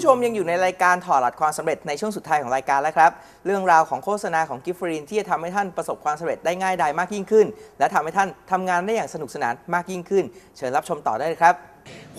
ผู้ชมยังอยู่ในรายการถอดรหัสความสำเร็จในช่วงสุดท้ายของรายการแล้วครับ เรื่องราวของโฆษณาของกิฟฟรีนที่จะทำให้ท่านประสบความสำเร็จได้ง่ายดายมากยิ่งขึ้น และทำให้ท่านทำงานได้อย่างสนุกสนานมากยิ่งขึ้น เชิญรับชมต่อได้เลยครับ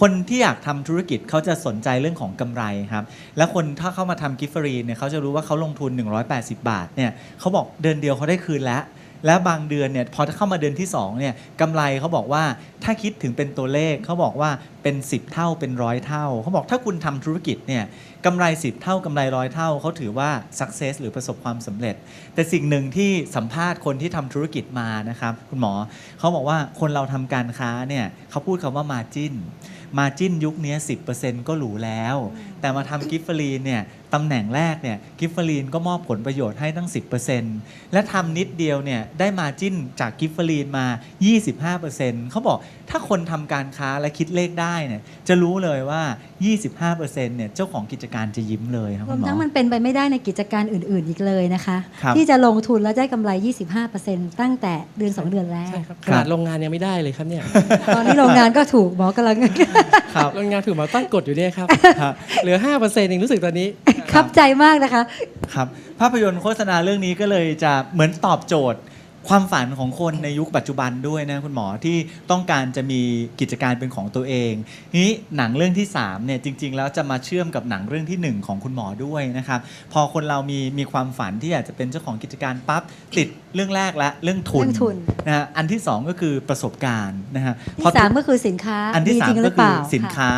คนที่อยากทำธุรกิจเขาจะสนใจเรื่องของกำไรครับ แล้วคนถ้าเข้ามาทำกิฟฟรีเนี่ยเขาจะรู้ว่าเขาลงทุน 180 บาทเนี่ยเขาบอกเดือนเดียวเขาได้คืนแล้ว และบางเดือนเนี่ยพอเข้ามาเดือนที่2เนี่ยกำไรเขาบอกว่าถ้าคิดถึงเป็นตัวเลขเขาบอกว่าเป็น 10 เท่าเป็นร้อยเท่าเขาบอกถ้าคุณทำธุรกิจเนี่ยกำไร 10 เท่ากำไรร้อยเท่าเขาถือว่า success หรือประสบความสำเร็จ แต่สิ่งหนึ่งที่สัมภาษณ์คนที่ทำธุรกิจมานะครับคุณหมอเขาบอกว่าคนเราทำการค้าเนี่ยเขาพูดคำว่า margin มาจิ้นยุคนี้10%ก็หรูแล้ว แต่มาทำกิฟเฟอรีนเนี่ยตำแหน่งแรกเนี่ยกิฟเฟอรีนก็มอบผลประโยชน์ให้ตั้ง 10%และทำนิดเดียวเนี่ยได้มาจิ้นจากกิฟเฟอรีนมา 25%เขาบอกถ้าคนทำการค้าและคิดเลขได้เนี่ยจะรู้เลยว่า 25%เนี่ยเจ้าของกิจการจะยิ้มเลยครับรคุวณมหมทั้งอมันเป็นไปไม่ได้ในกิจการอื่นๆอีกเลยนะคะครับที่จะลงทุนแล้วได้กำไร 25%ตั้งแต่เดือน 2 เดือนแรกใช่ครับคขรับนาดโรงงานยังไม่ได้เลยครับเนี่ยตอนนี้โรงงานก็ถูกหมอกำลังครับโรงงานถูกหมาตั้งกฎอยู่เนี่ยครับครับ เหลือ5%เองรู้สึกตอนนี้คับใจมากนะคะ ครับภาพยนตร์โฆษณาเรื่องนี้ก็เลยจะเหมือนตอบโจทย์ ความฝันของคนในยุคปัจจุบันด้วยนะคุณหมอที่ต้องการจะมีกิจการเป็นของตัวเองทีนี้หนังเรื่องที่3เนี่ยจริง ๆ แล้วจะมาเชื่อมกับหนังเรื่องที่ 1 ของคุณหมอด้วยนะครับพอคนเรามีมีความฝันที่อยากจะเป็นเจ้าของกิจการปั๊บติดเรื่องแรกละเรื่องทุนเรื่องทุน นะฮะอันที่ 2 ก็คือประสบการณ์นะฮะที่พอสามก็คือสินค้าอันที่ดีสาจริมงหก็รือเปคือล่าสินค่ะค้า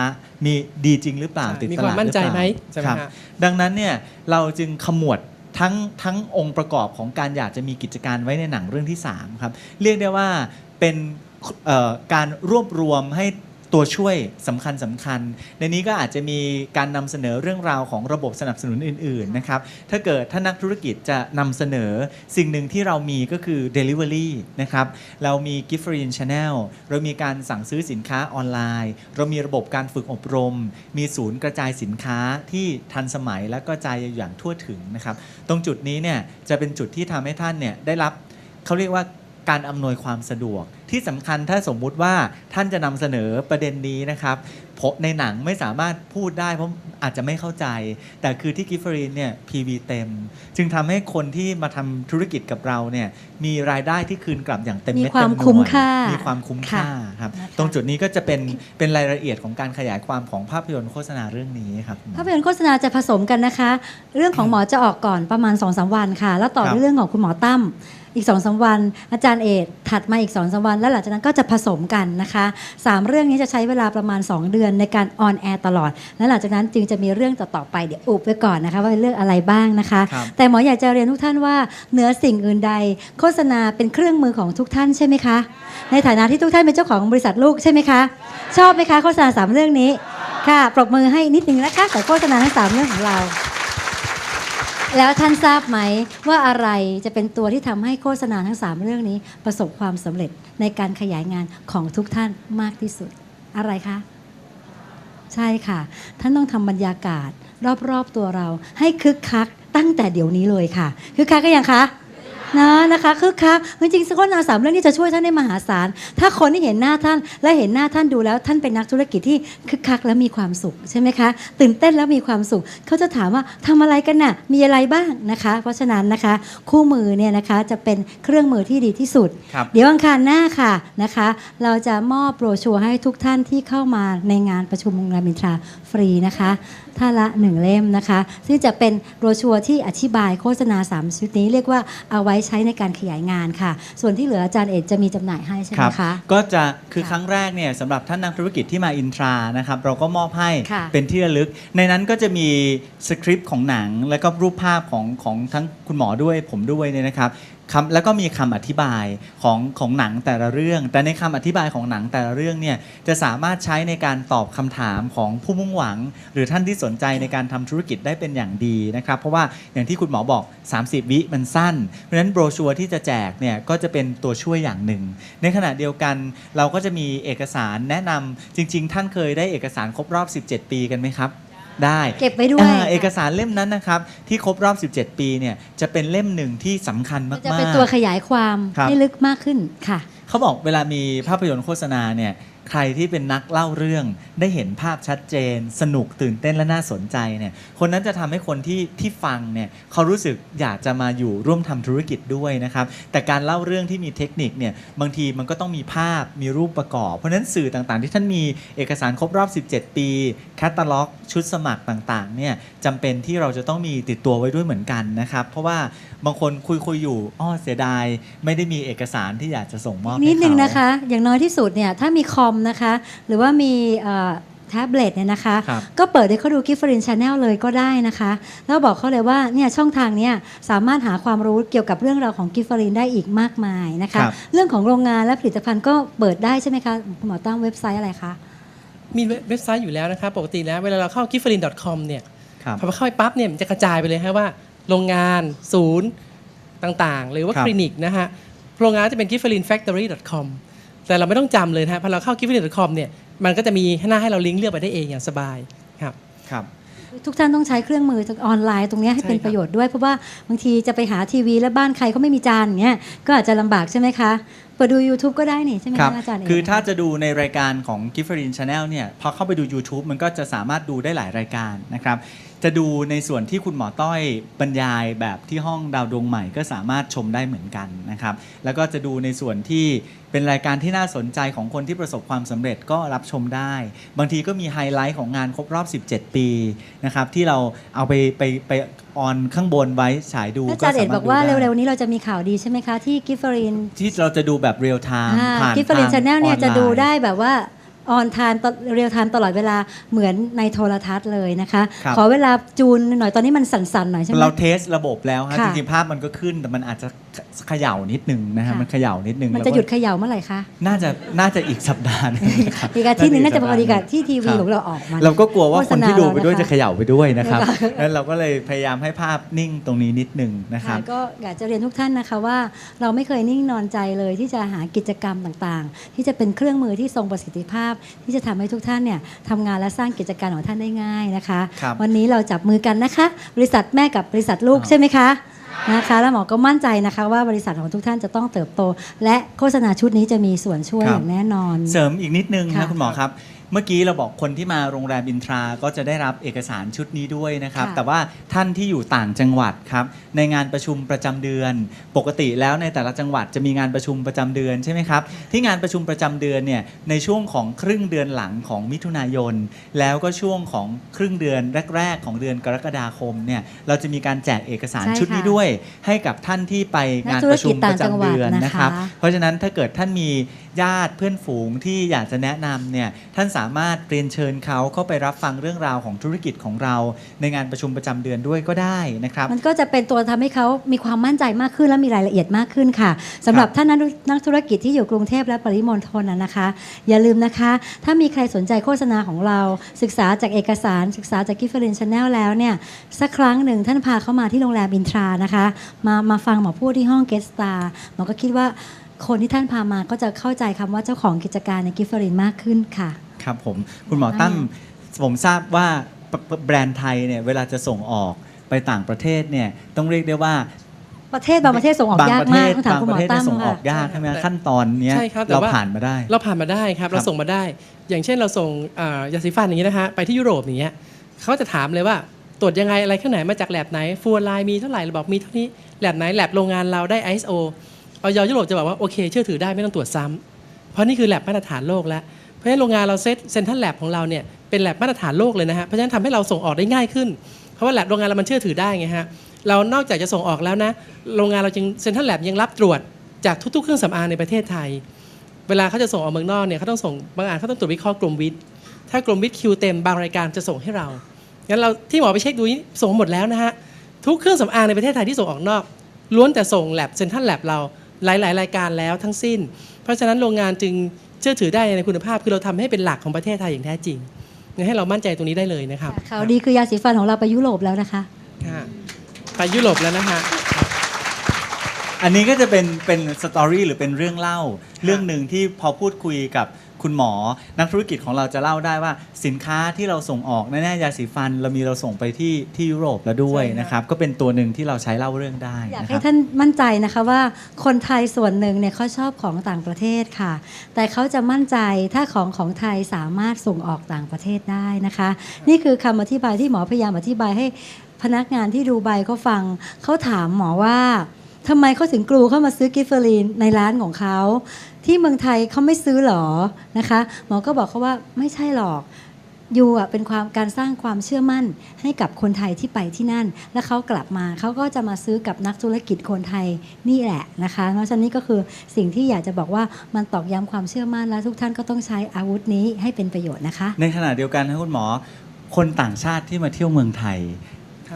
มีดีจริงหรือเปล่าใช่ติดมีตควาลามดมั่นใจรือเปล่าไหมใช่ไหมครับฮะ ดังนั้นเนี่ยเราจึงขมวด ทั้งทั้งองค์ประกอบของการอยากจะมีกิจการไว้ในหนังเรื่องที่3ครับเรียกได้ว่าเป็นการรวบรวมให้ ตัวช่วยสำคัญสำคัญ ในนี้ก็อาจจะมีการนำเสนอเรื่องราวของระบบสนับสนุนอื่นๆนะครับถ้าเกิดถ้านักธุรกิจจะนำเสนอสิ่งหนึ่งที่เรามีก็คือ Delivery นะครับเรามี g i f t f r e e Channel เรามีการสั่งซื้อสินค้าออนไลน์ เรามีระบบการฝึกอบรม มีศูนย์กระจายสินค้าที่ทันสมัยและกระจายอย่างทั่วถึงนะครับตรงจุดนี้เนี่ยจะเป็นจุดที่ทำให้ท่านเนี่ยได้รับเขาเรียกว่า การอำนวยความสะดวก ที่สำคัญถ้าสมมุติว่าท่านจะนำเสนอประเด็นนี้นะครับผมในหนังไม่สามารถพูดได้เพราะอาจจะไม่เข้าใจ แต่คือที่กิฟฟรีนเนี่ย PV เต็ม จึงทำให้คนที่มาทำธุรกิจกับเราเนี่ยมีรายได้ที่คืนกลับอย่างเต็มมีเม็ดความเต็มหน่วยคุ้มค่ามีความคุ้มค่าครับนะคะตรงจุดนี้ก็จะเป็นเป็นรายละเอียดของการขยายความของภาพยนตร์โฆษณาเรื่องนี้ครับภาพยนตร์โฆษณาจะผสมกันนะคะ เรื่องของหมอจะออกก่อนประมาณ2อสวันค่ะ แล้วต่อครับด้วยเรื่องของคุณหมอตั้ม อีก2อสวัน อาจารย์เอกถัดมาอีก2อสวัน แล้วหลังจากนั้นก็จะผสมกันนะคะสามเรื่องนี้จะใช้เวลาประมาณ 2 เดือนในการออนแอร์ตลอด และหลังจากนั้นจึงจะมีเรื่องต่อๆไปเดี๋ยวอุบไว้ก่อนนะคะว่าเป็นเรื่องอะไรบ้างนะคะครับแต่หมออยากจะเรียนทุกท่านว่าเหนือสิ่งอื่นใด โฆษณาเป็นเครื่องมือของทุกท่านใช่ไหมคะ ในฐานะที่ทุกท่านเป็นเจ้าของบริษัทลูกใช่ไหมคะ ชอบไหมคะโฆษณาสามเรื่องนี้ค่ะปรบมือให้นิดนึงนะคะกับโฆษณาทั้งสามเรื่องของเรา แล้วท่านทราบไหมว่าอะไรจะเป็นตัวที่ทำให้โฆษณาทั้งสามเรื่องนี้ ประสบความสำเร็จในการขยายงานของทุกท่านมากที่สุด อะไรคะ ใช่ค่ะ ท่านต้องทำบรรยากาศ รอบๆตัวเราให้คึกคักตั้งแต่เดี๋ยวนี้เลยค่ะ คึกคักก็ยังคะ นะนะคะคึกคักจริงๆโฆษณาสามเรื่องนี้จะช่วยท่านได้มหาศาล ถ้าคนที่เห็นหน้าท่าน และเห็นหน้าท่านดูแล้ว ท่านเป็นนักธุรกิจที่คึกคักและมีความสุขใช่ไหมคะตื่นเต้นแล้วมีความสุข เขาจะถามว่าทำอะไรกันน่ะมีอะไรบ้างนะคะ เพราะฉะนั้นนะคะคู่มือเนี่ยนะคะจะเป็นเครื่องมือที่ดีที่สุดครับเดี๋ยวอังคารหน้าค่ะนะคะ เราจะมอบโบรชัวร์ให้ทุกท่านที่เข้ามาในงานประชุมรามอินทราฟรีนะคะ ท่านละหนึ่งเล่มนะคะ ซึ่งจะเป็นโบรชัวร์ที่อธิบายโฆษณา 3 ชุดนี้เรียกว่าเอาไว้ใช้ในการขยายงานค่ะ ส่วนที่เหลืออาจารย์เอกจะมีจำหน่ายให้ใช่ไหมคะ ก็จะคือค่ะครั้งแรกเนี่ยสำหรับท่านนักธุรกิจที่มาอินทรานะครับเราก็มอบให้ค่ะเป็นที่ระลึก ในนั้นก็จะมีสคริปต์ของหนัง แล้วก็รูปภาพของของทั้งคุณหมอด้วยผมด้วยเนี่ยนะครับ คำแล้วก็มีคำอธิบายของของหนังแต่ละเรื่อง แต่ในคำอธิบายของหนังแต่ละเรื่องเนี่ยจะสามารถใช้ในการตอบคำถามของผู้มุ่งหวัง หรือท่านที่สนใจในการทำธุรกิจได้เป็นอย่างดีนะครับ เพราะว่าอย่างที่คุณหมอบอก 30 วิมันสั้น เพราะฉะนั้นโบรชัวร์ที่จะแจกเนี่ยก็จะเป็นตัวช่วยอย่างหนึ่ง ในขณะเดียวกันเราก็จะมีเอกสารแนะนำจริง ๆ ท่านเคยได้เอกสารครบรอบ 17 ปีกันไหมครับ ได้เก็บไว้ด้วยอ่าเอกสารเล่มนั้นนะครับ ที่ครบรอบ 17 ปีเนี่ยจะเป็นเล่มหนึ่งที่สำคัญมันมากๆ จะเป็นตัวขยายความครับ ให้ลึกมากขึ้นค่ะ เขาบอกเวลามีภาพยนตร์โฆษณาเนี่ย ใครที่เป็นนักเล่าเรื่องได้เห็นภาพชัดเจน สนุกตื่นเต้นและน่าสนใจเนี่ยคนนั้นจะทำให้คนที่ที่ฟังเนี่ยเขารู้สึกอยากจะมาอยู่ร่วมทำธุรกิจด้วยนะครับแต่การเล่าเรื่องที่มีเทคนิคเนี่ยบางทีมันก็ต้องมีภาพมีรูปประกอบ เพราะฉะนั้นสื่อต่างๆ ที่ท่านมีเอกสารครบรอบ 17 ปีแคตตาล็อก ชุดสมัครต่างๆเนี่ยจำเป็นที่เราจะต้องมีติดตัวไว้ด้วยเหมือนกันนะครับเพราะว่าบางคนคุยคุยๆอยู่อ้อเสียดาย ไม่ได้มีเอกสารที่อยากจะส่งมอบนิดนึงนะคะ อย่างน้อยที่สุดเนี่ยถ้ามีคอมนะคะ หรือว่ามีแท็บเล็ตเนี่ยนะคะครับก็เปิดให้เขาดูกิฟฟรินชาแนลเลยก็ได้นะคะ แล้วบอกเขาเลยว่าเนี่ยช่องทางเนี้ยสามารถหาความรู้เกี่ยวกับเรื่องราวของกิฟฟรินได้อีกมากมายนะคะครับเรื่องของโรงงานและผลิตภัณฑ์ก็เปิดได้ใช่ไหมคะคุณหมอตั้งเว็บไซต์อะไรคะมีเว็บไซต์อยู่แล้วนะครับปกติแล้วเวลาเราเข้า g i f f e r i n c o m เนี่ยครับพอเข้าไปปั๊บเนี่ยมันจะกระจายไปเลยฮะว่าโรงงานศูนย์ต่างๆ หรือว่าครับคลินิกนะฮะโรงงานจะเป็น g i f f e r i n factory com แต่เราไม่ต้องจำเลยนะฮะพอเราเข้า g i f f e r i n com เนี่ยมันก็จะมีหน้าให้เราลิงก์เลือกไปได้เองอย่างสบายครับครับทุกท่านต้องใช้เครื่องมือออนไลน์ตรงเนี้ยให้ใช่เป็นครับประโยชน์ด้วย เพราะว่าบางทีจะไปหาทีวีแล้วบ้านใครเขาไม่มีจานอย่างเงี้ยก็อาจจะลำบากใช่ไหมคะเปิดดู YouTube ก็ได้นี่ใช่ไหมครับคะอาจารย์เอกคือถ้าจะดูในรายการของ g i f f e r i n Channel เนี่ยพอเข้าไปดู YouTube มันก็จะสามารถดูได้หลายรายการนะครับ จะดูในส่วนที่คุณหมอต้อยบรรยายแบบที่ห้องดาวดวงใหม่ก็สามารถชมได้เหมือนกันนะครับ แล้วก็จะดูในส่วนที่เป็นรายการที่น่าสนใจของคนที่ประสบความสำเร็จก็รับชมได้ บางทีก็มีไฮไลท์ของงานครบรอบ 17 ปีนะครับที่เราเอาไปไปไปออนข้างบนไว้ฉายดูอาจารย์เอกสมถบอกว่าดูได้เร็วๆนี้เราจะมีข่าวดีใช่ไหมคะที่กิฟฟรินที่เราจะดูแบบเรียลไทม์ผ่านกิฟฟรินทางชาแนลเนี่ยออไลจะดูได้แบบว่า ออนทานเรียลไทม์ตลอดเวลาเหมือนในโทรทัศน์เลยนะคะครับขอเวลาจูนหน่อยตอนนี้มันสั่นๆหน่อยใช่ไหมเราเทสระบบแล้วครับค่ะจริงๆภาพมันก็ขึ้นแต่มันอาจจะเขย่านิดนึงนะฮะค่ะมันเขย่านิดนึงมันแล้วจะก็หยุดเขย่าเมื่อไหร่คะน่าจะน่าจะอีกสัปดาห์หนึงครับอีกอาทิตย์หนึงน่าจะพอดีกับที่ทีวีครับของเราออกมาเราก็กลัวว่าคนที่ดูไปด้วยโฆษณาจะเขย่าไปด้วยนะครับค่ะแล้วเราก็เลยพยายามให้ภาพนิ่งตรงนี้นิดนึงนะครับค่ะก็อยากจะเรียนทุกท่านนะคะว่า เราไม่เคยนิ่งนอนใจเลยที่จะหากิจกรรมต่างๆ ที่จะเป็นเครื่องมือที่ทรงประสิทธิภาพที่จะทำให้ทุกท่านเนี่ยทำงานและสร้างกิจการของท่านได้ง่ายนะคะครับวันนี้เราจับมือกันนะคะ บริษัทแม่กับบริษัทลูกครับใช่ไหมคะนะคะแล้วหมอก็มั่นใจนะคะว่าบริษัทของทุกท่านจะต้องเติบโต และโฆษณาชุดนี้จะมีส่วนช่วยอย่างแน่นอน เสริมอีกนิดนึงค่ะนะคุณหมอครับ เมื่อกี้เราบอกคนที่มาโรงแรมอินทราก็จะได้รับเอกสารชุดนี้ด้วยนะครับ ค่ะ แต่ว่าท่านที่อยู่ต่างจังหวัดครับในงานประชุมประจำเดือน ปกติแล้วในแต่ละจังหวัดจะมีงานประชุมประจำเดือนใช่ไหมครับที่งานประชุมประจำเดือนเนี่ยในช่วงของครึ่งเดือนหลังของมิถุนายน แล้วก็ช่วงของครึ่งเดือนแรก ๆ ของเดือนกรกฎาคมเนี่ยเราจะมีการแจกเอกสารใช่ค่ะชุดนี้ด้วย ให้กับท่านที่ไปงานประชุมประจำเดือนนักธุรกิจต่างจังหวัดนะคะนะครับเพราะฉะนั้นถ้าเกิดท่านมี ญาติเพื่อนฝูงที่อยากจะแนะนำเนี่ยท่านสามารถเรียนเชิญเขาเข้าไปรับฟังเรื่องราวของธุรกิจของเรา ในงานประชุมประจำเดือนด้วยก็ได้นะครับ มันก็จะเป็นตัวทำให้เขามีความมั่นใจมากขึ้นและมีรายละเอียดมากขึ้นค่ะสำหรับท่านนักนักธุรกิจที่อยู่กรุงเทพและปริมณฑลนะนะคะ อย่าลืมนะคะ ถ้ามีใครสนใจโฆษณาของเรา ศึกษาจากเอกสาร ศึกษาจากกิฟเฟอร์เรนชแนลแล้วเนี่ยสักครั้งหนึ่งท่านพาเข้ามาที่โรงแรมอินทรานะคะ มามาฟังหมอพูดที่ห้องเกสตาหมอก็คิดว่า คนที่ท่านพามาก็จะเข้าใจคำว่าเจ้าของกิจการในกิฟเฟอรินมากขึ้นค่ะ ครับผมคุณหมอตั้มผมทราบว่าแบรนด์ไทยเนี่ยเวลาจะส่งออกไปต่างประเทศเนี่ยต้องเรียกได้ว่าประเทศบางประเทศส่งออกบางยากประเทมากศต้องถามบางคุณปหมระอเทศตั้เนี่ยมส่งอค่ะอกยากใช่ไหมแต่ขั้นตอนเนี้ยใช่ครับแต่เราว่าผ่านมาได้ เราผ่านมาได้ครับครับ เราส่งมาได้ อย่างเช่นเราส่งอ่ายาสีฟันอย่างนี้นะฮะไปที่ยุโรปอย่างเงี้ยเขาจะถามเลยว่าตรวจยังไงอะไรข้างไหนมาจากแลบไหนฟูลไลน์มีเท่าไหร่เราบอกมีเท่านี้แลบไหนแลบโรงงานเราได้ ISO ออยยุโรปจะบอกว่าโอเค เชื่อถือได้ไม่ต้องตรวจซ้ำเพราะนี่คือแลบมาตรฐานโลกแล้ว เพราะฉะนั้นโรงงานเราเซตเซ็นทรัลแลบของเราเนี่ยเป็นแลบมาตรฐานโลกเลยนะฮะเพราะฉะนั้นทำให้เราส่งออกได้ง่ายขึ้น เพราะว่าแลบโรงงานเรามันเชื่อถือได้ไงฮะเรานอกจากจะส่งออกแล้วนะโรงงานเราจึงเซ็นทรัลแลบยังรับตรวจจากทุกๆ เครื่องสำอางในประเทศไทย เวลาเขาจะส่งออกเมืองนอกเนี่ยเขาต้องส่งบางอันเขาต้องตรวจวิเคราะห์กลุ่มวิทย์ถ้ากลุ่มวิทย์คิวเต็มบางรายการจะส่งให้เรางั้นเราที่หมอไปเช็คดูนี่ส่งหมดแล้วนะฮะทุกเครื่องสำอางในประเทศไทยที่ส่งออกนอกล้วนแต่ส่งแลบเซ็นทรัลแลบเรา หลาย ๆ รายการแล้วทั้งสิ้น เพราะฉะนั้นโรงงานจึงเชื่อถือได้ในคุณภาพ คือเราทำให้เป็นหลักของประเทศไทยอย่างแท้จริงงั้นให้เรามั่นใจตรงนี้ได้เลยนะครับข่าวดีคือยาสีฟันของเราไปยุโรปแล้วนะคะค่ะไปยุโรปแล้วนะฮะอันนี้ก็จะเป็นเป็นสตอรี่หรือเป็นเรื่องเล่า เรื่องหนึ่งที่พอพูดคุยกับ คุณหมอ นักธุรกิจของเราจะเล่าได้ว่าสินค้าที่เราส่งออกแน่ๆยาสีฟัน เรามีเราส่งไปที่ที่ยุโรปแล้วด้วยใช่ค่ะนะครับ ก็เป็นตัวหนึ่งที่เราใช้เล่าเรื่องได้อยากนะคให้รับท่านมั่นใจนะคะว่าคนไทยส่วนหนึ่งเนี่ยเขาชอบของต่างประเทศค่ะ แต่เขาจะมั่นใจถ้าของของไทยสามารถส่งออกต่างประเทศได้นะคะ นี่คือคำอธิบายที่หมอพยายามอธิบายให้พนักงานที่ดูใบเขาฟังเขาถามหมอว่า ทำไมเขาถึงกลูเข้ามาซื้อกิฟเฟอรีนในร้านของเขา ที่เมืองไทยเขาไม่ซื้อหรอนะคะหมอก็บอกเขาว่าไม่ใช่หรอกยูอะเป็นความการสร้างความเชื่อมั่นให้กับคนไทยที่ไปที่นั่น แล้วเขากลับมาเขาก็จะมาซื้อกับนักธุรกิจคนไทยนี่แหละนะคะ เพราะฉะนั้นนี่ก็คือสิ่งที่อยากจะบอกว่ามันตอกย้ำความเชื่อมั่นและทุกท่านก็ต้องใช้อาวุธนี้ให้เป็นประโยชน์นะคะ ในขณะเดียวกันนะคุณหมอ คนต่างชาติที่มาเที่ยวเมืองไทย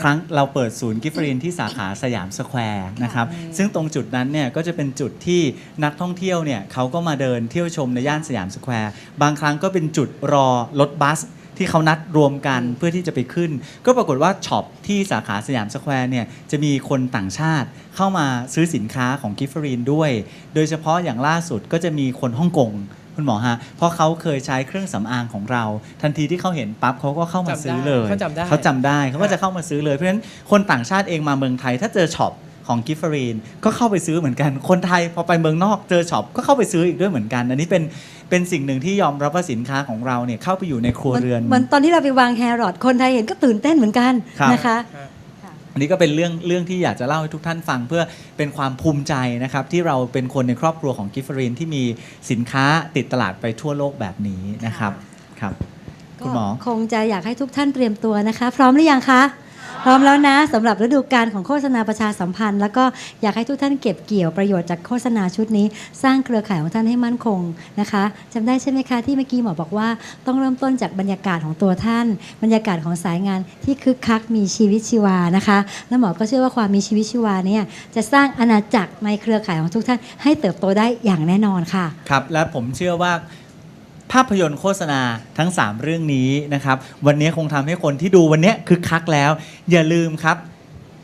ครั้งเราเปิดศูนย์กิฟฟรีนที่สาขาสยามสแควร์นะครับ ซึ่งตรงจุดนั้นเนี่ยก็จะเป็นจุดที่นักท่องเที่ยวเนี่ยเขาก็มาเดินเที่ยวชมในย่านสยามสแควร์บางครั้งก็เป็นจุดรอรถบัสที่เขานัดรวมกันเพื่อที่จะไปขึ้น ก็ปรากฏว่าช็อปที่สาขาสยามสแควร์เนี่ยจะมีคนต่างชาติเข้ามาซื้อสินค้าของกิฟฟรีนด้วย โดยเฉพาะอย่างล่าสุดก็จะมีคนฮ่องกง คุณหมอฮะ เพราะเขาเคยใช้เครื่องสำอางของเรา ทันทีที่เขาเห็นปั๊บเขาก็เข้ามาซื้อเลยเขาจำได้เขาจำได้เขาก็จะเข้ามาซื้อเลยเพราะฉะนั้นคนต่างชาติเองมาเมืองไทย ถ้าเจอช็อปของกิฟฟรีนก็เข้าไปซื้อเหมือนกัน คนไทยพอไปเมืองนอกเจอช็อปก็เข้าไปซื้ออีกด้วยเหมือนกัน อันนี้เป็นเป็นสิ่งหนึ่งที่ยอมรับว่าสินค้าของเราเนี่ยเข้าไปอยู่ในครัวเรือนเหมือนตอนที่เราไปวางแฮร์รอดคนไทยเห็นก็ตื่นเต้นเหมือนกันครับนะคะ อันนี้ก็เป็นเรื่องเรื่องที่อยากจะเล่าให้ทุกท่านฟังเพื่อเป็นความภูมิใจนะครับ ที่เราเป็นคนในครอบครัวของกิฟฟรีนที่มีสินค้าติดตลาดไปทั่วโลกแบบนี้นะครับครับ คุณหมอ คงจะอยากให้ทุกท่านเตรียมตัวนะคะ พร้อมหรือยังคะ ร้อมแล้วนะสำหรับฤดูกาลของโฆษณาประชาสัมพันธ์ แล้วก็อยากให้ทุกท่านเก็บเกี่ยวประโยชน์จากโฆษณาชุดนี้ สร้างเครือข่ายของท่านให้มั่นคงนะคะจำได้ใช่ไหมคะที่เมื่อกี้หมอบอกว่า ต้องเริ่มต้นจากบรรยากาศของตัวท่าน บรรยากาศของสายงานที่คึกคักมีชีวิตชีวานะคะ แล้วหมอก็เชื่อว่าความมีชีวิตชีวาเนี่ยจะสร้างอาณาจักรในเครือข่ายของทุกท่านให้เติบโตได้อย่างแน่นอนค่ะ ครับ และผมเชื่อว่า ภาพยนตร์โฆษณาทั้ง 3 เรื่องนี้นะครับ วันนี้คงทำให้คนที่ดูวันนี้คึกคักแล้ว อย่าลืมครับ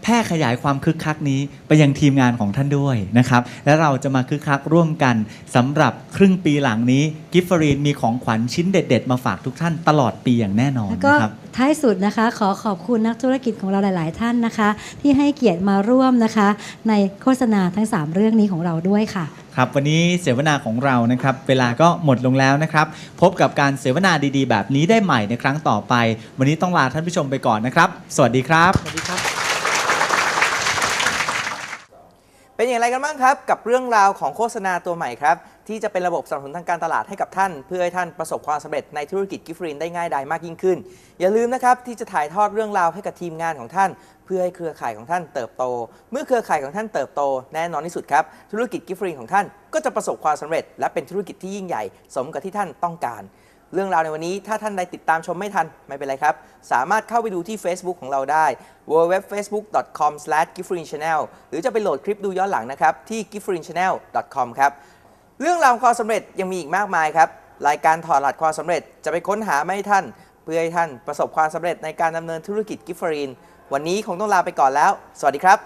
แพร่ขยายความคึกคักนี้ไปยังทีมงานของท่านด้วยนะครับ และเราจะมาคึกคักร่วมกันสำหรับครึ่งปีหลังนี้กิฟฟรีนมีของขวัญชิ้นเด็ด ๆ มาฝากทุกท่านตลอดปีอย่างแน่นอนแล้วก็นะครับ ท้ายสุดนะคะ ขอขอบคุณนักธุรกิจของเราหลาย ๆ ท่านนะคะ ที่ให้เกียรติมาร่วมนะคะ ในโฆษณาทั้ง 3 เรื่องนี้ของเราด้วยค่ะ ครับวันนี้เสวนาของเรานะครับเวลาก็หมดลงแล้วนะครับ พบกับการเสวนาดีๆ แบบนี้ได้ใหม่ในครั้งต่อไป วันนี้ต้องลาท่านผู้ชมไปก่อนนะครับ สวัสดีครับ สวัสดีครับ เป็นอย่างไรกันบ้างครับ กับเรื่องราวของโฆษณาตัวใหม่ครับ ที่จะเป็นระบบสนับสนุนทางการตลาดให้กับท่าน เพื่อให้ท่านประสบความสำเร็จในธุรกิจกิฟต์รีนได้ง่ายดายมากยิ่งขึ้น อย่าลืมนะครับที่จะถ่ายทอดเรื่องราวให้กับทีมงานของท่าน เพื่อให้เครือข่ายของท่านเติบโต เมื่อเครือข่ายของท่านเติบโตแน่นอนที่สุดครับธุรกิจกิฟต์รีนของท่านก็จะประสบความสำเร็จ และเป็นธุรกิจที่ยิ่งใหญ่ สมกับที่ท่านต้องการ เรื่องราวในวันนี้ถ้าท่านใดติดตามชมไม่ทัน ไม่เป็นไรครับ สามารถเข้าไปดูที่ Facebook ของเราได้ w w w f a c e b o o k c o m g i f f r i n c h a n n e l หรือจะไปโหลดคลิปดูย้อนหลังนะครับที่ giffreinchannel.com ครับเรื่องราวความสำเร็จยังมีอีกมากมายครับรายการถอดรหัสความสำเร็จจะไปค้นหาไมาให้ท่าน เพื่อให้ท่านประสบความสำเร็จในการดำเนินธุรกิจกิฟฟรีนวันนี้คงต้องลาไปก่อนแล้ว สวัสดีครับ